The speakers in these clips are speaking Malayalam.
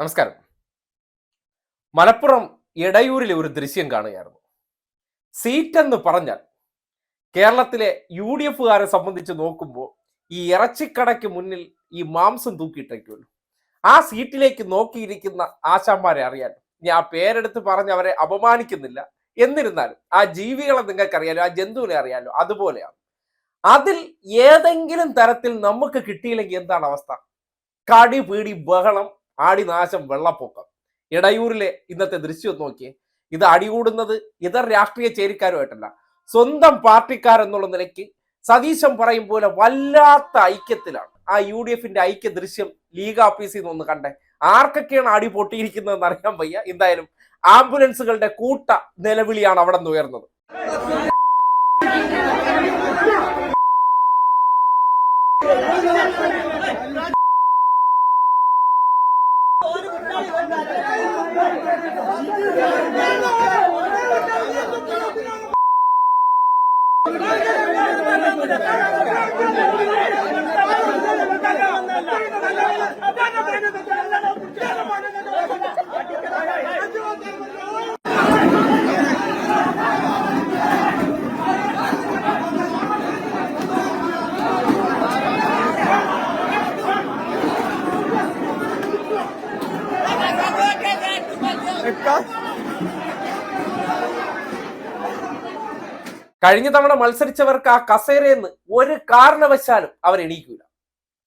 നമസ്കാരം. മലപ്പുറം എടയൂരിലെ ഒരു ദൃശ്യം കാണുകയായിരുന്നു. സീറ്റ് എന്ന് പറഞ്ഞാൽ കേരളത്തിലെ യു ഡി എഫുകാരെ സംബന്ധിച്ച് നോക്കുമ്പോൾ ഈ ഇറച്ചിക്കടയ്ക്ക് മുന്നിൽ ഈ മാംസം തൂക്കിയിട്ടേക്കുള്ളൂ ആ സീറ്റിലേക്ക് നോക്കിയിരിക്കുന്ന ആശാന്മാരെ അറിയാൻ ഞാൻ ആ പേരെടുത്ത് പറഞ്ഞ് അവരെ അപമാനിക്കുന്നില്ല. എന്നിരുന്നാലും ആ ജീവികളെ നിങ്ങൾക്കറിയാലോ ആ ജന്തുവിനെ അറിയാലോ അതുപോലെയാണ്. അതിൽ ഏതെങ്കിലും തരത്തിൽ നമുക്ക് കിട്ടിയില്ലെങ്കിൽ എന്താണ് അവസ്ഥ? കടി പീടി ബഹളം ആടിനാശം വെള്ളപ്പൊക്കം. ഇടയൂരിലെ ഇന്നത്തെ ദൃശ്യം നോക്കിയേ. ഇത് അടികൂടുന്നത് ഇതർ രാഷ്ട്രീയ ചേരിക്കാരുമായിട്ടല്ല. സ്വന്തം പാർട്ടിക്കാരെന്നുള്ള നിലയ്ക്ക് സതീശൻ പറയും പോലെ വല്ലാത്ത ഐക്യത്തിലാണ്. ആ യു ഡി എഫിന്റെ ഐക്യ ദൃശ്യം ലീഗ് ഓഫീസിൽ നിന്ന് ഒന്ന് കണ്ടേ. ആർക്കൊക്കെയാണ് അടി പൊട്ടിയിരിക്കുന്നതെന്ന് അറിയാൻ വയ്യ. എന്തായാലും ആംബുലൻസുകളുടെ കൂട്ട നിലവിളിയാണ് അവിടെ നിന്ന് ഉയർന്നത്. Thank you. കഴിഞ്ഞ തവണ മത്സരിച്ചവർക്ക് ആ കസേരയെന്ന് ഒരു കാരണവശാലും അവർ എണീക്കൂല.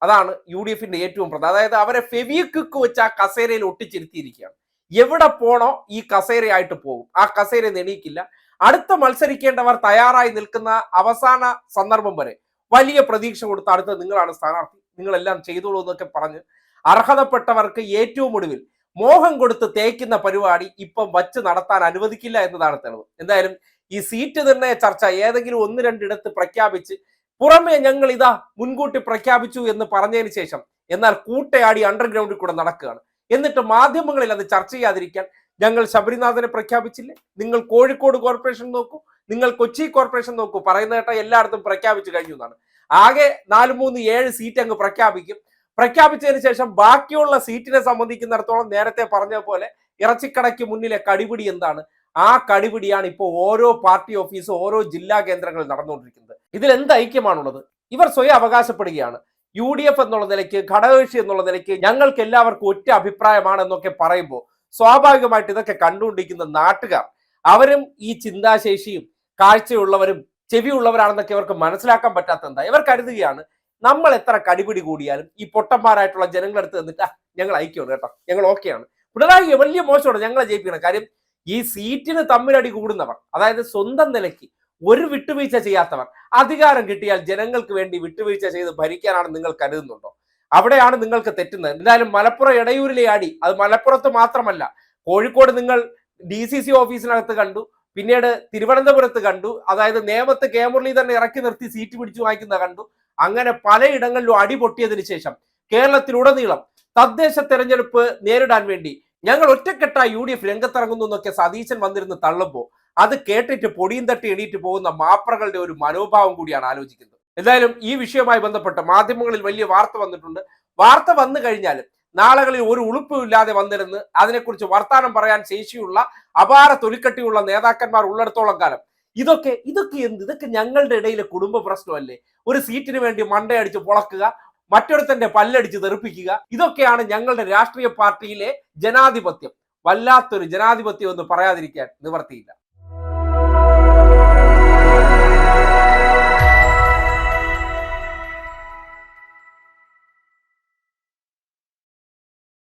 അതാണ് യു ഡി എഫിന്റെ ഏറ്റവും പ്രധാന. അതായത് അവരെ ഫെവിക്വിക്ക് വെച്ച് ആ കസേരയിൽ ഒട്ടിച്ചിരുത്തിയിരിക്കുകയാണ്. എവിടെ പോണോ ഈ കസേരയായിട്ട് പോകും. ആ കസേര എണീക്കില്ല. അടുത്ത മത്സരിക്കേണ്ടവർ തയ്യാറായി നിൽക്കുന്ന അവസാന സന്ദർഭം വരെ വലിയ പ്രതീക്ഷ കൊടുത്ത് അടുത്ത നിങ്ങളാണ് സ്ഥാനാർത്ഥി. നിങ്ങളെല്ലാം ചെയ്തോളൂ എന്നൊക്കെ പറഞ്ഞ് അർഹതപ്പെട്ടവർക്ക് ഏറ്റവും ഒടുവിൽ മോഹം കൊടുത്ത് തേക്കുന്ന പരിപാടി ഇപ്പം വച്ച് നടത്താൻ അനുവദിക്കില്ല എന്നതാണ് തെളിവ്. എന്തായാലും ഈ സീറ്റ് നിർണയ ചർച്ച ഏതെങ്കിലും ഒന്ന് രണ്ടിടത്ത് പ്രഖ്യാപിച്ച് പുറമേ ഞങ്ങൾ ഇതാ മുൻകൂട്ടി പ്രഖ്യാപിച്ചു എന്ന് പറഞ്ഞതിന് ശേഷം എന്നാൽ കൂട്ടയാടി അണ്ടർഗ്രൗണ്ടിൽ കൂടെ നടക്കുകയാണ്. എന്നിട്ട് മാധ്യമങ്ങളിൽ അത് ചർച്ച ചെയ്യാതിരിക്കാൻ ഞങ്ങൾ ശബരിനാഥനെ പ്രഖ്യാപിച്ചില്ലേ? നിങ്ങൾ കോഴിക്കോട് കോർപ്പറേഷൻ നോക്കൂ നിങ്ങൾ കൊച്ചി കോർപ്പറേഷൻ നോക്കൂ പറയുന്ന കേട്ട എല്ലായിടത്തും പ്രഖ്യാപിച്ചു കഴിഞ്ഞു എന്നാണ്. ആകെ നാല് മൂന്ന് ഏഴ് സീറ്റ് അങ്ങ് പ്രഖ്യാപിക്കും. പ്രഖ്യാപിച്ചതിന് ശേഷം ബാക്കിയുള്ള സീറ്റിനെ സംബന്ധിക്കുന്നിടത്തോളം നേരത്തെ പറഞ്ഞ പോലെ ഇറച്ചിക്കടയ്ക്ക് മുന്നിലെ കടിപിടി എന്താണ്? ആ കടിപിടിയാണ് ഇപ്പോൾ ഓരോ പാർട്ടി ഓഫീസ് ഓരോ ജില്ലാ കേന്ദ്രങ്ങളിൽ നടന്നുകൊണ്ടിരിക്കുന്നത്. ഇതിൽ എന്ത് ഐക്യമാണുള്ളത്? ഇവർ സ്വയം അവകാശപ്പെടുകയാണ്. യു ഡി എഫ് എന്നുള്ള നിലയ്ക്ക് ഘടകകക്ഷി എന്നുള്ള നിലയ്ക്ക് ഞങ്ങൾക്ക് എല്ലാവർക്കും ഒറ്റ അഭിപ്രായമാണ് എന്നൊക്കെ പറയുമ്പോൾ സ്വാഭാവികമായിട്ട് ഇതൊക്കെ കണ്ടുകൊണ്ടിരിക്കുന്ന നാട്ടുകാർ അവരും ഈ ചിന്താശേഷിയും കാഴ്ചയുള്ളവരും ചെവിയുള്ളവരാണെന്നൊക്കെ ഇവർക്ക് മനസ്സിലാക്കാൻ പറ്റാത്ത എന്താ? ഇവർ കരുതുകയാണ് നമ്മൾ എത്ര കടിപിടി കൂടിയാലും ഈ പൊട്ടന്മാരായിട്ടുള്ള ജനങ്ങളെടുത്ത് നിന്നിട്ട് "ആ, ഞങ്ങൾ ഐക്യമാണ് കേട്ടോ. ഞങ്ങൾ ഓക്കെയാണ്. പിണറായി വലിയ മോശമാണ് ഞങ്ങളെ ജയിപ്പിക്കണം. കാര്യം ഈ സീറ്റിന് തമ്മിലടി കൂടുന്നവർ അതായത് സ്വന്തം നിലയ്ക്ക് ഒരു വിട്ടുവീഴ്ച ചെയ്യാത്തവർ അധികാരം കിട്ടിയാൽ ജനങ്ങൾക്ക് വേണ്ടി വിട്ടുവീഴ്ച ചെയ്ത് ഭരിക്കാനാണ് നിങ്ങൾ കരുതുന്നുണ്ടോ? അവിടെയാണ് നിങ്ങൾക്ക് തെറ്റുന്നത്. എന്തായാലും മലപ്പുറം ഇടയൂരിലെ അടി അത് മലപ്പുറത്ത് മാത്രമല്ല. കോഴിക്കോട് നിങ്ങൾ ഡി സി സി ഓഫീസിനകത്ത് കണ്ടു. പിന്നീട് തിരുവനന്തപുരത്ത് കണ്ടു. അതായത് നേമത്ത് കെ. മുരളി തന്നെ ഇറക്കി നിർത്തി സീറ്റ് പിടിച്ചു വാങ്ങിക്കുന്ന കണ്ടു. അങ്ങനെ പലയിടങ്ങളിലും അടി പൊട്ടിയതിന് ശേഷം കേരളത്തിലുടനീളം തദ്ദേശ തെരഞ്ഞെടുപ്പ് നേരിടാൻ വേണ്ടി ഞങ്ങൾ ഒറ്റക്കെട്ടായി യു ഡി എഫ് രംഗത്തിറങ്ങുന്നു എന്നൊക്കെ സതീശൻ വന്നിരുന്ന് തള്ളുമ്പോൾ അത് കേട്ടിട്ട് പൊടിയും തട്ടി എണീറ്റ് പോകുന്ന മാപ്രകളുടെ ഒരു മനോഭാവം കൂടിയാണ് ആലോചിക്കുന്നത്. എന്തായാലും ഈ വിഷയവുമായി ബന്ധപ്പെട്ട് മാധ്യമങ്ങളിൽ വലിയ വാർത്ത വന്നിട്ടുണ്ട്. വാർത്ത വന്നു കഴിഞ്ഞാലും നാളുകളിൽ ഒരു ഉളുപ്പുമില്ലാതെ വന്നിരുന്ന് അതിനെക്കുറിച്ച് വർത്താനം പറയാൻ ശേഷിയുള്ള അപാര തൊലിക്കട്ടിയുള്ള നേതാക്കന്മാർ ഉള്ളിടത്തോളം കാലം. ഇതൊക്കെ ഇതൊക്കെ എന്ത്? ഇതൊക്കെ ഞങ്ങളുടെ ഇടയിലെ കുടുംബ പ്രശ്നമല്ലേ? ഒരു സീറ്റിന് വേണ്ടി മണ്ടയടിച്ച് പൊളക്കുക മറ്റൊരുത്തന്റെ പല്ലടിച്ച് തെറിപ്പിക്കുക ഇതൊക്കെയാണ് ഞങ്ങളുടെ രാഷ്ട്രീയ പാർട്ടിയിലെ ജനാധിപത്യം. വല്ലാത്തൊരു ജനാധിപത്യം എന്ന് പറയാതിരിക്കാൻ നിവർത്തിയില്ല.